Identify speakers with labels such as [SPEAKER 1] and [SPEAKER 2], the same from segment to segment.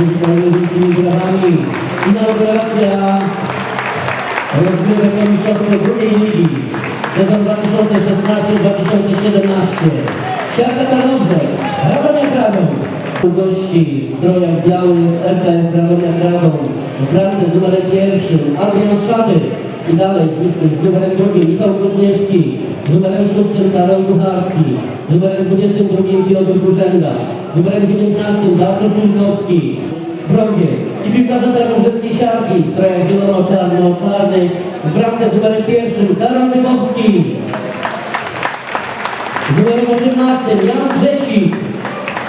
[SPEAKER 1] Wygranymi wielkimi brawami. Inauguracja rozgrywek o mistrzostwo drugiej ligi. Sezon 2016-2017. Siarka Tarnowze, Radomiak Radom. Gości w strojach białych RKS Radomiak Radom. W bramce z numerem pierwszym Adrian Szady. I dalej z, z numerem drugim Michał Grudniewski. Z numerem szóstym Karol Kucharski. Z numerem 22 Piotr Burzęga. Z numerem 19 Bartosz Ulgowski. Brągie i piłkarze tarnobrzeskiej siarki w strojach zielono-czarno-czarnych. W bramce z numerem pierwszym Karol Dybowski. Z numerem 18 Jan Grzesik.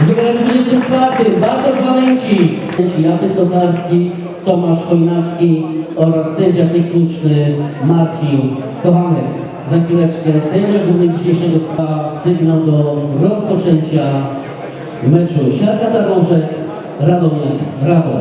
[SPEAKER 1] Z numerem 24 Bartosz Walenci. Jacek Tokarski, Tomasz Chojnacki oraz sędzia techniczny Marcin Kochanek. Za chwileczkę sędzia główny dzisiejszego spotkania sygnał do rozpoczęcia meczu Siarka Tarnowze Radomiak Radom.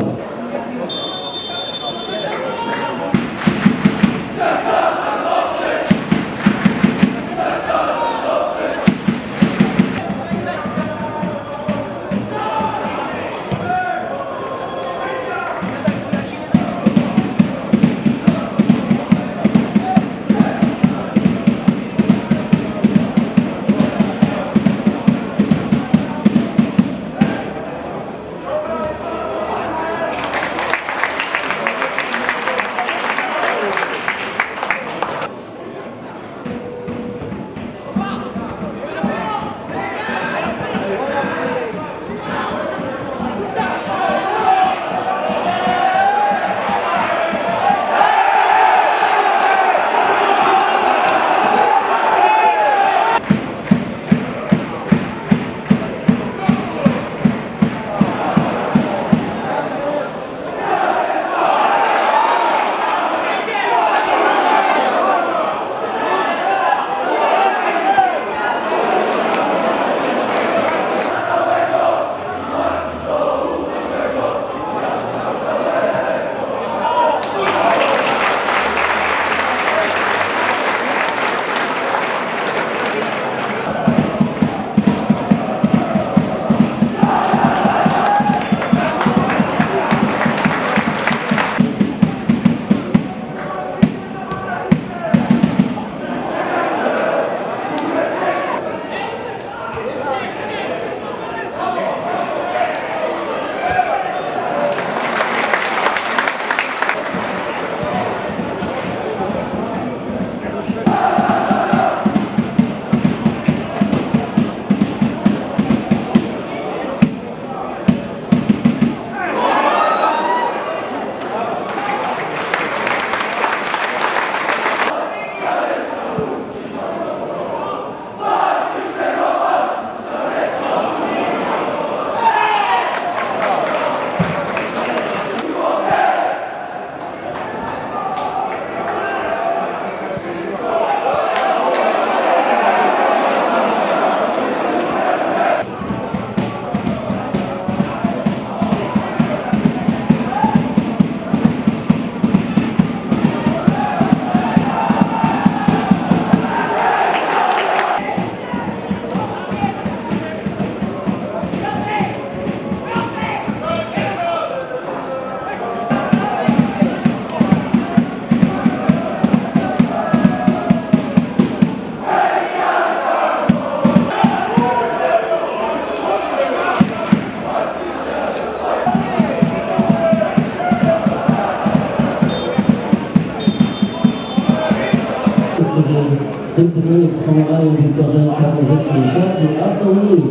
[SPEAKER 1] Piłkarze Krasnożerskiej Siatki, a są nimi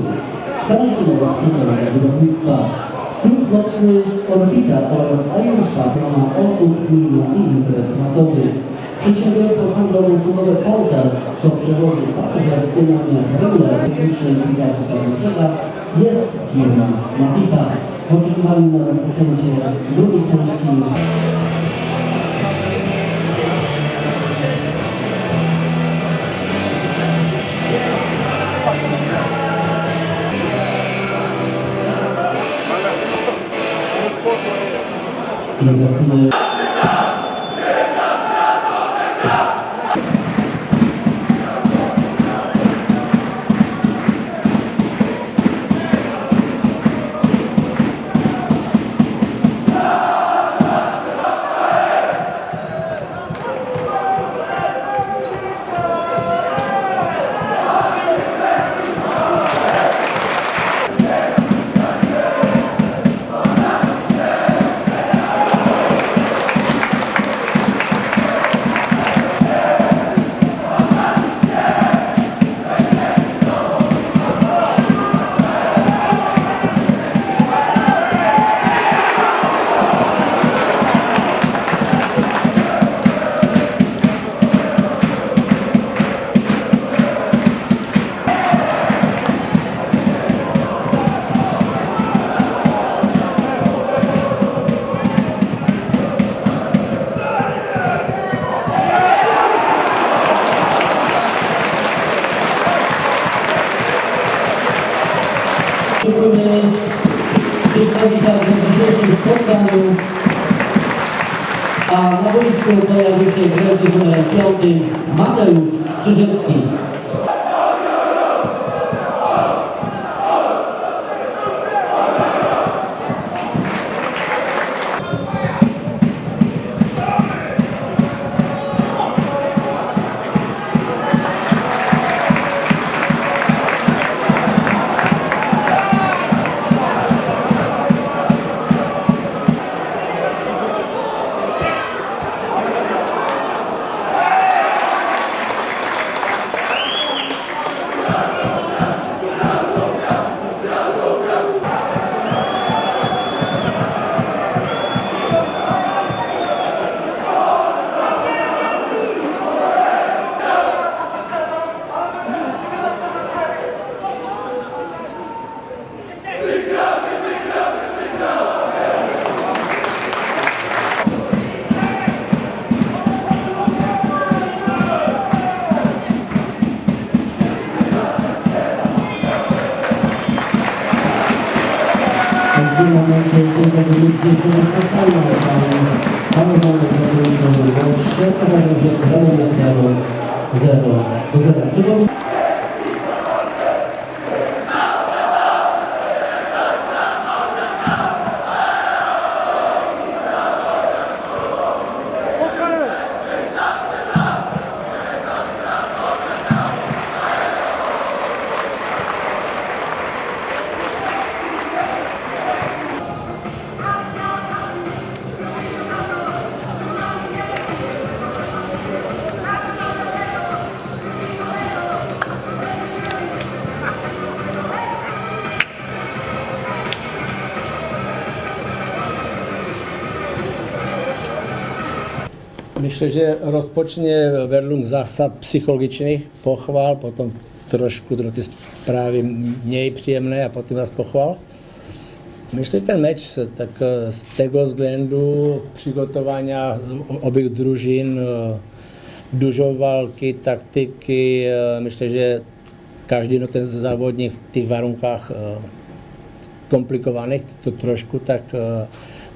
[SPEAKER 1] Samorząd Właściciel Budownictwa, Klub Nocny Orbita oraz Ajuszka, strona osób, gmina i imprez masowych. Przedsiębiorstwo handlowo-usługowe Portal, co przewozi pasażerskie na miar regularny techniczny piłkarzy Samorząda, jest firma Masita. W oczekiwaniu na rozpoczęcie drugiej części i za się grający z numerem 5 Mateusz Krzyżewski. 不是的就说
[SPEAKER 2] Myslím, že rozpocznie według zásad psychologických pochval, potom trošku do ty zprávy měj příjemné a potom nás pochval. Myslím, že ten meč, tak eh, z tego względu přigotování obych družin, eh, dužovalky, taktiky, eh, myslím, že každý no ten závodník v těch varunkách komplikovaných to trošku tak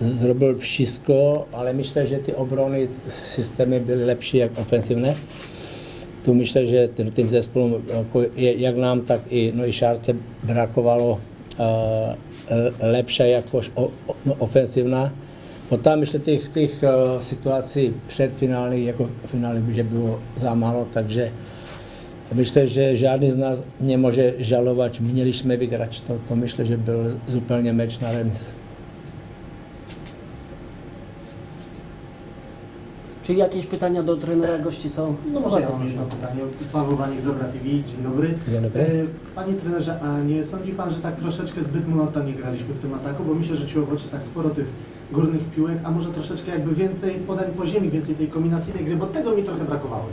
[SPEAKER 2] zrobil wszystko, ale myślę, že ty obrony systémy byly lepší jak ofensivné. Tu myślę, že ten, tým zespolom, jako jak nám, tak i, no i Šárce brakovalo uh, lepší jakož o, no, ofensivná. No tam myślę těch, těch uh, situací před finály, jako v finále, že bylo za málo, takže Myślę, že žádný z nás nemůže žalovat, měli jsme vyhrać. To, to myślę, že byl zupełnie mecz na remis.
[SPEAKER 3] Czy jakieś pytania do trenera gości są?
[SPEAKER 4] No może ja mam jedno pytanie. Paweł Wanik z Obra TV, dzień dobry.
[SPEAKER 2] Dzień dobry.
[SPEAKER 4] E, Panie trenerze, a nie sądzi Pan, że tak troszeczkę zbyt monotonnie graliśmy w tym ataku? Bo mi się rzuciło w oczy tak sporo tych górnych piłek, a może troszeczkę jakby więcej podań po ziemi, więcej tej kombinacyjnej gry, bo tego mi trochę brakowało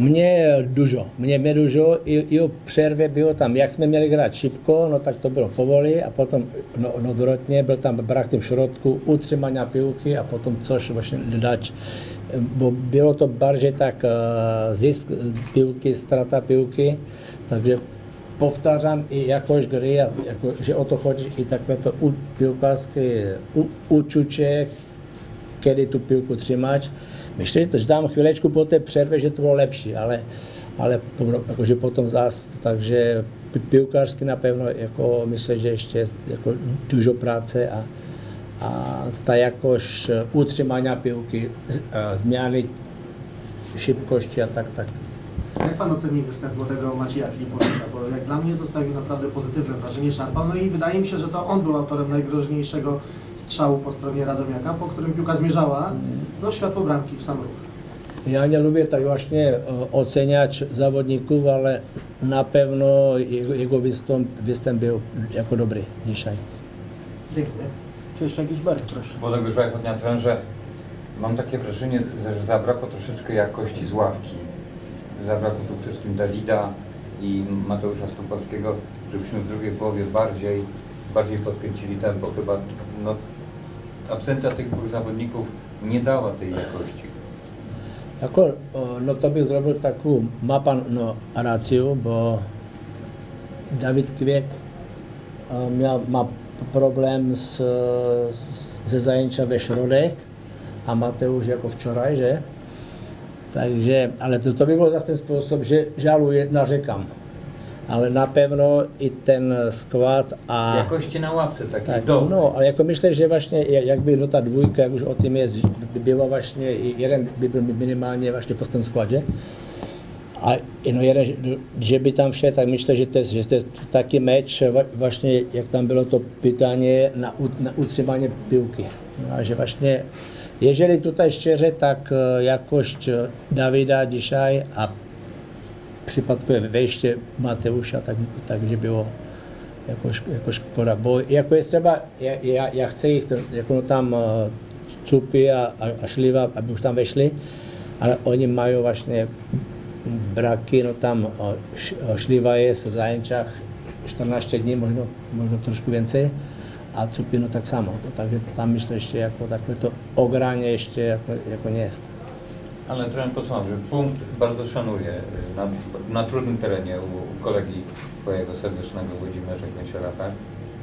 [SPEAKER 2] Mně dužo, mně, mě dužo, i, i o přervě bylo tam, jak jsme měli hrát šipko, no tak to bylo povoli a potom no, no odvrotně byl tam brak tím šrotku, utrzymania piłki a potom což vlastně dać. Bo bylo to bardziej tak eh, zisk piłky, strata piłky, takže powtarzam i jakość gry, jako, že o to chodí i takové to u, piłkarskie u, uczucie, kiedy tu piłku trzymać. Myślę, że dám chwileczku po té przerwie, že to bylo lepší, ale, ale jakože potom zas, takže pi- piłkarsky na pewno jako myślę, že ještě jest jako dużo práce a, a ta jakość e, utrzymania piłki, e, zmiany szybkości a tak, tak.
[SPEAKER 4] Jak Pan oceni występ młodego Macieja Filipowicza? Bo jak dla mnie zostawił naprawdę pozytywne wrażenie, szarpał. No i wydaje mi się, że to on był autorem najgroźniejszego strzału po stronie Radomiaka, po którym piłka zmierzała no, w światło bramki w sam ruch.
[SPEAKER 2] Já nelubię tak właśnie e, oceniać zawodników, ale na pewno jego, jego występ, występ był jako dobry dzisiaj.
[SPEAKER 4] Dziękuję.
[SPEAKER 3] Czy jeszcze jakiś bardzo proszę.
[SPEAKER 5] Młodego Żajchodnia trenerze, mam takie wrażenie, że zabrakło troszeczkę jakości z ławki. Zabrakło tu wszystkim Dawida i Mateusza Stupowskiego, żebyśmy w drugiej połowie bardziej, bardziej podkręcili tempo. Chyba no, absencja tych dwóch zawodników nie dała tej jakości.
[SPEAKER 2] Jako, o, no to bych zrobil takovou, má pan no, raciu, bo David Kvěk e, miał, ma problem z, z, ze zajęcia we środek, a Mateusz jako wczoraj, że? Takže, ale to, to by bylo zase ten způsob, že žaluję, narzekam. Ale na pewno i ten skład a...
[SPEAKER 5] Jakości na ławce takiej
[SPEAKER 2] Tak,
[SPEAKER 5] dobrej.
[SPEAKER 2] no, ale jako myślę, że właśnie jak- jakby no ta dwójka, jak już o tym jest, by właśnie, i jeden by byl minimálně vlastně po tom składzie. A no jeden, že by tam vše, tak myślę, že to že taki mecz, wa- właśnie jak tam bylo to pytanie na, na utrzymanie piłki. No, a že vlastně, jeżeli tutaj szczerze, tak e, jakość e, Dawida dzisiaj, a przypadkowe wejście Mateusza, tak, tak že było jakoś, jakoś szkoda, bo jako jest trzeba, ja, ja, ja chcę ich, to, jako no tam e, Cupy a, a, a Šliva, aby už tam weszli, ale oni mają właśnie braki, no tam Šliva jest w zajęciach 14 dni, možno, možno trošku więcej, a Cupy no tak samo, to, takže to tam myślę jeszcze jako takové to ogranie jeszcze jako, jako nie jest.
[SPEAKER 5] Ale trener posłuchał, że punkt bardzo szanuję y, na, na trudnym terenie u, u kolegi swojego serdecznego Włodzimierza Kęsiora, tak?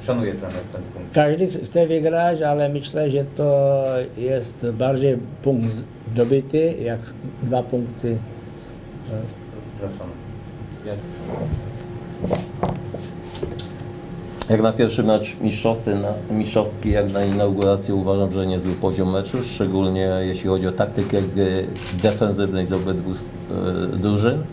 [SPEAKER 5] Szanuje trener ten punkt.
[SPEAKER 2] Každý chce vyhrát, ale myślę, že to jest bardziej punkt dobity, jak dwa punkty e,
[SPEAKER 5] Przepraszam. Ja,
[SPEAKER 6] Jak na pierwszy mecz mistrzowski, mistrzowski, jak na inaugurację uważam, że niezły poziom meczu, szczególnie jeśli chodzi o taktykę gry defensywnej z obydwu e, drużyn. Mm,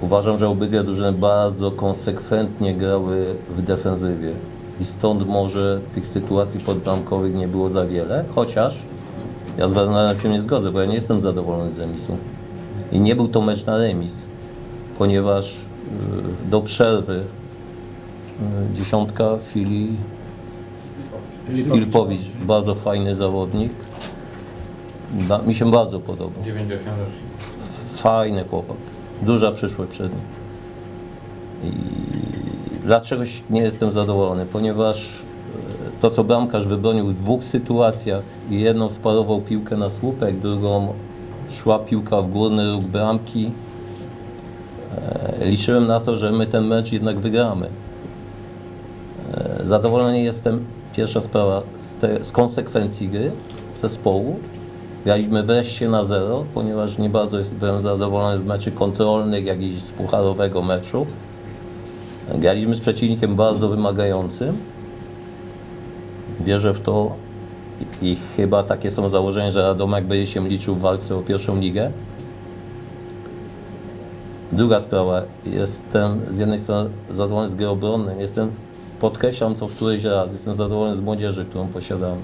[SPEAKER 6] Uważam, że obydwie drużyny bardzo konsekwentnie grały w defensywie i stąd może tych sytuacji podbramkowych nie było za wiele, chociaż ja z Wernerem się nie zgodzę, bo ja nie jestem zadowolony z remisu. I nie był to mecz na remis, ponieważ do przerwy y, dziesiątka Fili Filipowicz, bardzo fajny zawodnik. Da, mi się bardzo podobał.
[SPEAKER 5] 90
[SPEAKER 6] Fajny chłopak. Duża przyszłość przed nim. I dlaczegoś nie jestem zadowolony? Ponieważ e, to, co bramkarz wybronił w dwóch sytuacjach, i jedną sparował piłkę na słupek, drugą szła piłka w górny róg bramki, e, liczyłem na to, że my ten mecz jednak wygramy. E, Zadowolony jestem, pierwsza sprawa, z, te, z konsekwencji gry zespołu. Graliśmy wreszcie na zero, ponieważ nie bardzo jest, byłem zadowolony z meczy kontrolnych, jak i z pucharowego meczu. Graliśmy z przeciwnikiem bardzo wymagającym. Wierzę w to i, chyba takie są założenia, że Radomek będzie się liczył w walce o pierwszą ligę. Druga sprawa, jestem z jednej strony zadowolony z gry obronnej, jestem, podkreślam to któryś raz, jestem zadowolony z młodzieży, którą posiadamy.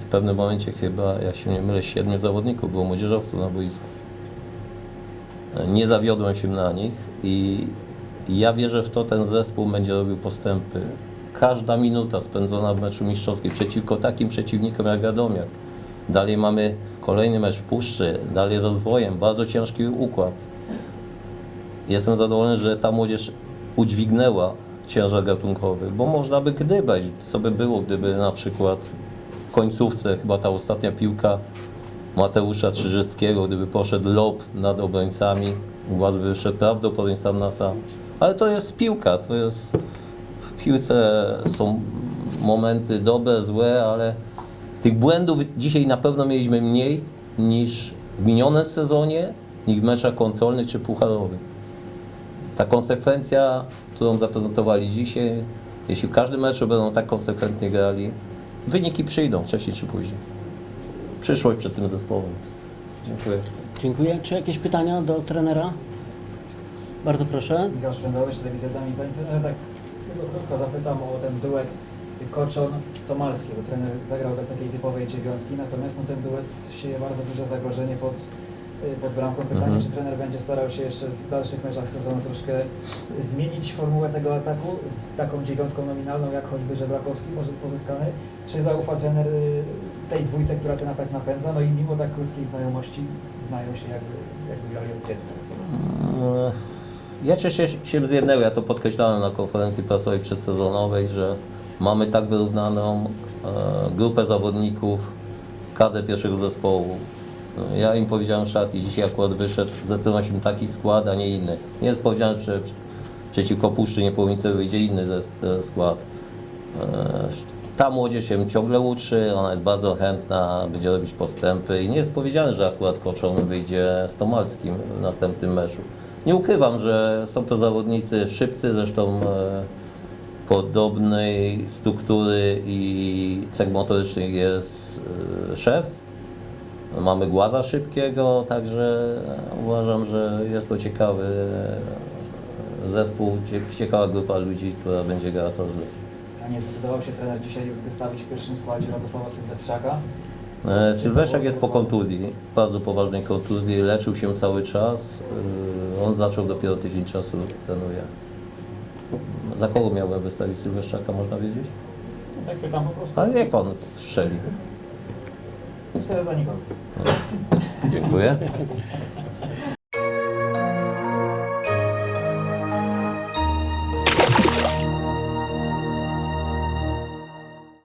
[SPEAKER 6] W pewnym momencie chyba, jak się nie mylę, siedmiu zawodników było młodzieżowców na boisku. Nie zawiodłem się na nich i ja wierzę w to, ten zespół będzie robił postępy. Każda minuta spędzona w meczu mistrzowskim przeciwko takim przeciwnikom jak Radomiak. Dalej mamy kolejny mecz w Puszczy, dalej rozwojem, bardzo ciężki układ. Jestem zadowolony, że ta młodzież udźwignęła ciężar gatunkowy, bo można by gdybać, co by było, gdyby na przykład w końcówce, chyba ta ostatnia piłka Mateusza Czyżyckiego, gdyby poszedł lob nad obrońcami, Głaz by wyszedł prawdopodobnie sam na sam. Ale to jest piłka, to jest... W piłce są momenty dobre, złe, ale tych błędów dzisiaj na pewno mieliśmy mniej niż w minionym sezonie, niż w meczach kontrolnych czy pucharowych. Ta konsekwencja, którą zaprezentowali dzisiaj, jeśli w każdym meczu będą tak konsekwentnie grali, wyniki przyjdą wcześniej czy później. Przyszłość przed tym zespołem jest. Dziękuję.
[SPEAKER 3] Dziękuję. Czy jakieś pytania do trenera? Bardzo proszę.
[SPEAKER 7] Michał Szpędowy, telewizja Dami trenerze, tak tylko krótko zapytam o ten duet Koczon-Tomalski, bo trener zagrał bez takiej typowej dziewiątki, natomiast no, ten duet sieje bardzo duże zagrożenie pod, y, pod bramką. Pytanie,
[SPEAKER 6] Mhm.
[SPEAKER 7] czy trener będzie starał się jeszcze w dalszych meczach sezonu troszkę zmienić formułę tego ataku z taką dziewiątką nominalną, jak choćby Żebrakowski może pozyskany, czy zaufa trener y, tej dwójce, która ten atak napędza, no i mimo tak krótkiej znajomości znają się jakby, jakby grali od dziecka ze sobą.
[SPEAKER 6] Mm, Ja cieszę się z jednego, ja to podkreślałem na konferencji prasowej przedsezonowej, że mamy tak wyrównaną e, grupę zawodników, kadrę pierwszego zespołu. No, Ja im powiedziałem w szatni, dzisiaj akurat wyszedł, zdecydowaliśmy taki skład, a nie inny. Nie jest powiedziane, że przeciwko Puszczy Niepołomice wyjdzie inny e, skład. E, Ta młodzież się ciągle uczy, ona jest bardzo chętna, będzie robić postępy i nie jest powiedziane, że akurat Koczon wyjdzie z Tomalskim w następnym meczu. Nie ukrywam, że są to zawodnicy szybcy, zresztą e, podobnej struktury i cech motorycznych jest e, Szewc. Mamy Głaza szybkiego, także uważam, że jest to ciekawy zespół, cie- ciekawa grupa ludzi, która będzie grała coraz lepiej.
[SPEAKER 7] A nie zdecydował się trener dzisiaj wystawić w pierwszym składzie Radosława Sylwestrzaka.
[SPEAKER 6] E, Sylweszek jest po kontuzji, bardzo poważnej kontuzji, leczył się cały czas. E, On zaczął dopiero tydzień czasu trenuje. Za kogo miałbym wystawić Sylweszczaka, można wiedzieć?
[SPEAKER 7] Tak pytam po prostu.
[SPEAKER 6] Ale niech pan strzeli.
[SPEAKER 7] Że za nikogo.
[SPEAKER 6] Dziękuję.